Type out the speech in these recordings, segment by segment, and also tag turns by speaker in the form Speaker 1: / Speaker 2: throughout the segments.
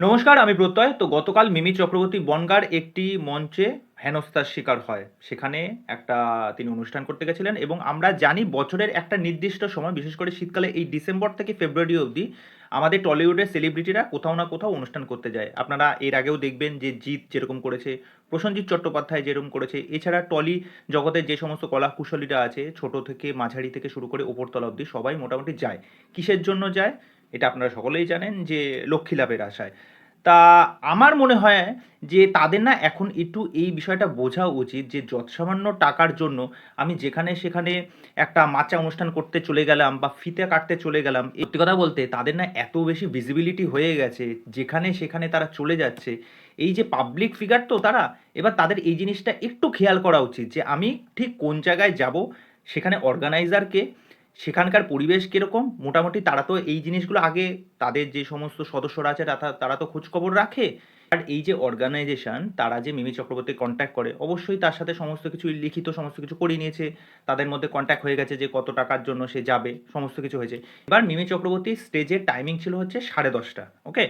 Speaker 1: নমস্কার, আমি প্রত্যয়। তো গতকাল মিমি চক্রবর্তী বনগার একটি মঞ্চে হেনস্থার শিকার হয়। সেখানে একটা তিনি অনুষ্ঠান করতে গেছিলেন এবং আমরা জানি বছরের একটা নির্দিষ্ট সময়, বিশেষ করে শীতকালে এই ডিসেম্বর থেকে ফেব্রুয়ারি অবধি আমাদের টলিউডের সেলিব্রিটিরা কোথাও না কোথাও অনুষ্ঠান করতে যায়। আপনারা এর আগেও দেখবেন যে জিৎ যেরকম করেছে প্রসেনজিৎ চট্টোপাধ্যায় যেরকম করেছে, এছাড়া টলি জগতের যে সমস্ত কলা কুশলীরা আছে, ছোট থেকে মাঝারি থেকে শুরু করে ওপরতলা অবধি সবাই মোটামুটি যায়। কিসের জন্য যায়? এটা আপনারা সকলেই জানেন যে লক্ষ্মী লাভের আশায়। তা আমার মনে হয় যে তাদের না এখন একটু এই বিষয়টা বোঝা উচিত যে যৎসামান্য টাকার জন্য আমি যেখানে সেখানে একটা মাচা অনুষ্ঠান করতে চলে গেলাম বা ফিতে কাটতে চলে গেলাম সত্যি কথা বলতে তাদের না এত বেশি ভিজিবিলিটি হয়ে গেছে, যেখানে সেখানে তারা চলে যাচ্ছে। এই যে পাবলিক ফিগার তো তারা, এবার তাদের এই জিনিসটা একটু খেয়াল করা উচিত যে আমি ঠিক কোন জায়গায় যাব, সেখানে অর্গানাইজারকে সেখানকার পরিবেশ কীরকম? মোটামুটি তারা তো এই জিনিসগুলো আগে তাদের যে সমস্ত সদস্যরা আছে তারা তো খোঁজখবর রাখে। আর এই যে অর্গানাইজেশন তারা যে মিমি চক্রবর্তী কন্ট্যাক্ট করে, অবশ্যই তার সাথে সমস্ত কিছু লিখিত সমস্ত কিছু করিয়ে নিয়েছে। তাদের মধ্যে কন্ট্যাক্ট হয়ে গেছে যে কত টাকার জন্য সে যাবে, সমস্ত কিছু হয়েছে। এবার মিমি চক্রবর্তী স্টেজের টাইমিং ছিল হচ্ছে সাড়ে দশটা ওকে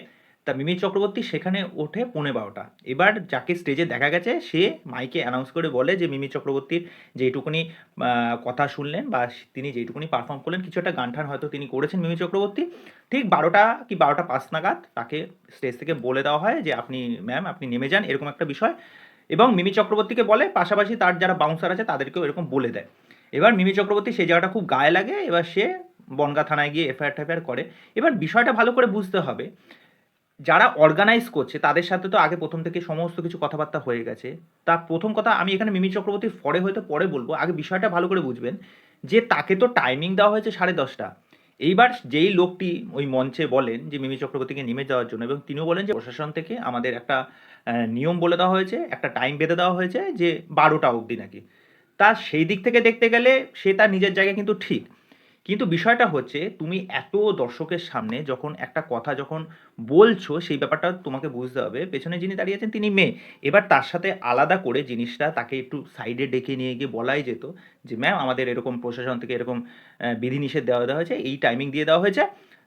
Speaker 1: তা মিমি চক্রবর্তী সেখানে ওঠে পৌনে বারোটা। এবার যাকে স্টেজে দেখা গেছে, সে মাইকে অ্যানাউন্স করে বলে যে, মিমি চক্রবর্তীর যেটুকুনি কথা শুনলেন বা তিনি যেটুকুনি পারফর্ম করলেন, কিছু একটা গান ঠান হয়তো তিনি করেছেন মিমি চক্রবর্তী। ঠিক বারোটা কি বারোটা পাঁচ নাগাদ তাকে স্টেজ থেকে বলে দেওয়া হয় যে, আপনি ম্যাম আপনি নেমে যান। এরকম একটা বিষয়। এবং মিমি চক্রবর্তীকে বলে, পাশাপাশি তার যারা বাউন্সার আছে, তাদেরকেও এরকম বলে দেয়। এবার মিমি চক্রবর্তী সেই জায়গাটা খুব গায়ে লাগে। এবার সে বনগা থানায় গিয়ে এফআইআর ট্যাফআইআর করে। এবার বিষয়টা ভালো করে বুঝতে হবে। যারা অর্গানাইজ করছে, তাদের সাথে তো আগে প্রথম থেকে সমস্ত কিছু কথাবার্তা হয়ে গেছে। তা প্রথম কথা, আমি এখানে মিমি চক্রবর্তীর পরে হয়তো পরে বলব, আগে বিষয়টা ভালো করে বুঝবেন যে তাকে তো টাইমিং দেওয়া হয়েছে সাড়ে দশটা। এইবার যেই লোকটি ওই মঞ্চে বলেন যে মিমি চক্রবর্তীকে নেমে যাওয়ার জন্য, এবং তিনিও বলেন যে প্রশাসন থেকে আমাদের একটা নিয়ম বলে দেওয়া হয়েছে, একটা টাইম বেঁধে দেওয়া হয়েছে যে বারোটা অবধি নাকি। তা সেই দিক থেকে দেখতে গেলে সে তার নিজের জায়গায় কিন্তু ঠিক। কিন্তু বিষয়টা হচ্ছে, তুমি এত দর্শকের সামনে যখন একটা কথা যখন বলছো, সেই ব্যাপারটা তোমাকে বুঝতে হবে। পেছনে যিনি দাঁড়িয়ে আছেন তিনি মেয়ে। এবার তার সাথে আলাদা করে জিনিসটা তাকে একটু সাইডে ডেকে নিয়ে গিয়ে বলাই যেত যে, ম্যাম, আমাদের এরকম প্রশাসন থেকে এরকম বিধিনিষেধ দেওয়া দেওয়া হয়েছে। এই টাইমিং দিয়ে দেওয়া হয়েছে।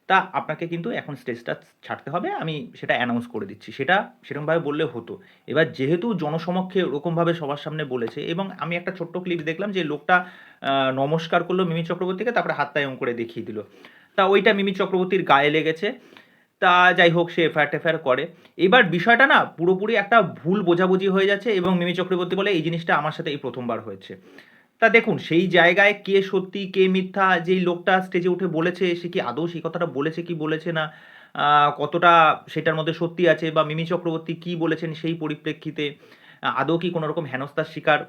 Speaker 1: তা আপনাকে কিন্তু এখন স্টেজটা ছাড়তে হবে। আমি সেটা অ্যানাউন্স করে দিচ্ছি। সেটা সেরকমভাবে বললে হতো। এবার যেহেতু জনসমক্ষে ওরকমভাবে সবার সামনে বলেছে এবং আমি একটা ছোট্ট ক্লিপ দেখলাম যে লোকটা নমস্কার করল মিমি চক্রবর্তীকে, তারপরে হাতটা এমন করে দেখিয়ে দিল। তা ওইটা মিমি চক্রবর্তীর গায়ে লেগেছে। তা যাই হোক, সে এফআইআর টেফআইআর করে। এবার বিষয়টা না পুরোপুরি একটা ভুল বোঝাবুঝি হয়ে যাচ্ছে এবং মিমি চক্রবর্তী বলে, এই জিনিসটা আমার সাথে এই প্রথমবার হয়েছে। তা দেখুন, সেই জায়গায় কে সত্যি, কে মিথ্যা, যেই লোকটা স্টেজে উঠে বলেছে, সে কি আদৌ সেই কথাটা বলেছে, কি বলেছে না কতটা সেটার মধ্যে সত্যি আছে বা মিমি চক্রবর্তী কি বলেছেন সেই পরিপ্রেক্ষিতে আদৌ কি কোনোরকম হেনস্থার শিকার?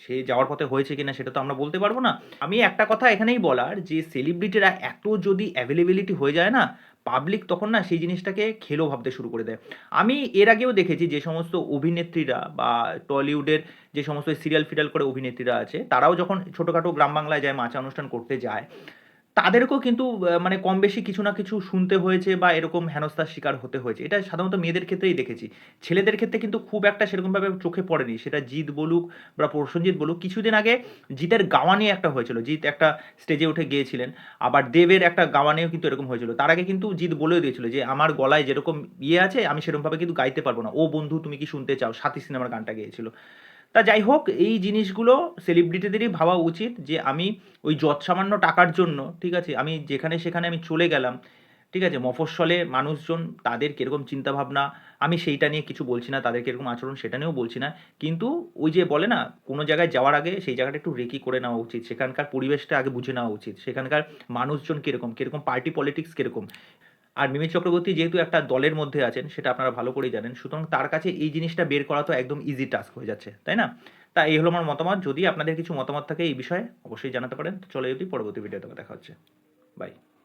Speaker 1: সে যাওয়ার পথে হয়েছে কিনা সেটা তো আমরা বলতে পারব না। আমি একটা কথা এখানেই বলার যে সেলিব্রিটিরা এত যদি অ্যাভেলেবিলিটি হয়ে যায় না পাবলিক তখন না সেই জিনিসটাকে খেলো ভাবতে শুরু করে দেয়। আমি এর আগেও দেখেছি যে সমস্ত অভিনেত্রীরা বা টলিউডের যে সমস্ত সিরিয়াল ফিরিয়াল করে অভিনেত্রীরা আছে, তারাও যখন ছোটোখাটো গ্রাম বাংলায় যায়, মাচা অনুষ্ঠান করতে যায় তাদেরকেও কিন্তু মানে কম বেশি কিছু না কিছু শুনতে হয়েছে বা এরকম হেনস্থার শিকার হতে হয়েছে। এটা সাধারণত মেয়েদের ক্ষেত্রেই দেখেছি। ছেলেদের ক্ষেত্রে কিন্তু খুব একটা সেরকমভাবে চোখে পড়েনি। সেটা জিৎ বলুক বা প্রসেনজিৎ বলুক, কিছুদিন আগে জিতের গাওয়া নিয়ে একটা হয়েছিল। জিৎ একটা স্টেজে উঠে গিয়েছিলেন। আবার দেবের একটা গাওয়া নিয়েও কিন্তু এরকম হয়েছিল। তার আগে কিন্তু জিৎ বলেও দিয়েছিল যে, আমার গলায় যেরকম ইয়ে আছে, আমি সেরকমভাবে কিন্তু গাইতে পারব না। ও বন্ধু, তুমি কি শুনতে চাও? সাথী সিনেমার গানটা গেয়েছিল। তা যাই হোক এই জিনিসগুলো সেলিব্রিটিদেরই ভাবা উচিত যে আমি ওই যৎসামান্য টাকার জন্য, ঠিক আছে, আমি যেখানে সেখানে আমি চলে গেলাম, ঠিক আছে, মফস্বলে মানুষজন তাদের কীরকম চিন্তাভাবনা, আমি সেইটা নিয়ে কিছু বলছি না, তাদের কীরকম আচরণ সেটা নিয়েও বলছি না, কিন্তু ওই যে বলে না, কোনো জায়গায় যাওয়ার আগে সেই জায়গাটা একটু রেকি করে নেওয়া উচিত, সেখানকার পরিবেশটা আগে বুঝে নেওয়া উচিত, সেখানকার মানুষজন কীরকম কীরকম পার্টি পলিটিক্স কীরকম। আর মিমি চক্রবর্তী যেহেতু একটা দলের মধ্যে আছেন, সেটা আপনারা ভালো করেই জানেন। সুতরাং তার কাছে এই জিনিসটা বের করা তো একদম ইজি টাস্ক হয়ে যাচ্ছে, তাই না? তা এই হলো আমার মতামত। যদি আপনাদের কিছু মতামত থাকে এই বিষয়ে, অবশ্যই জানাতে পারেন। তো চলে যদি পরবর্তী ভিডিওতে দেখা হচ্ছে। বাই